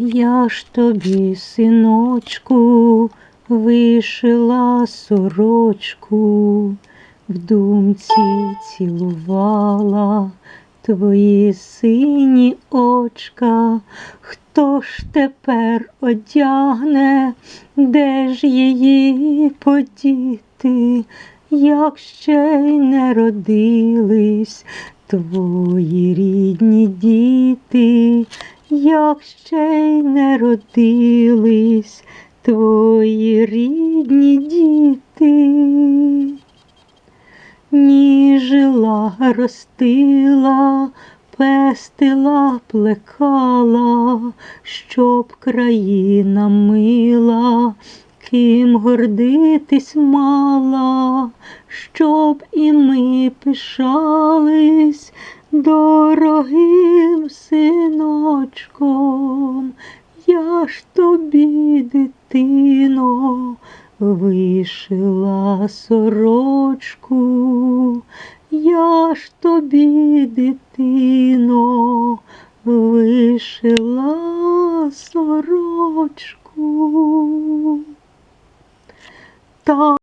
Я ж тобі, синочку, вишила сорочку, в думці цілувала твої сині очка. Хто ж тепер одягне, де ж її подіти, як ще й не родились твої рідні діти, як ще й не родились твої рідні діти. Ніжила, ростила, пестила, плекала, щоб країна мила, ким гордитись мала, щоб і ми пишались дорогим синочком. Я ж тобі, дитино, вишила сорочку, я ж тобі, дитино, вишила сорочку. Та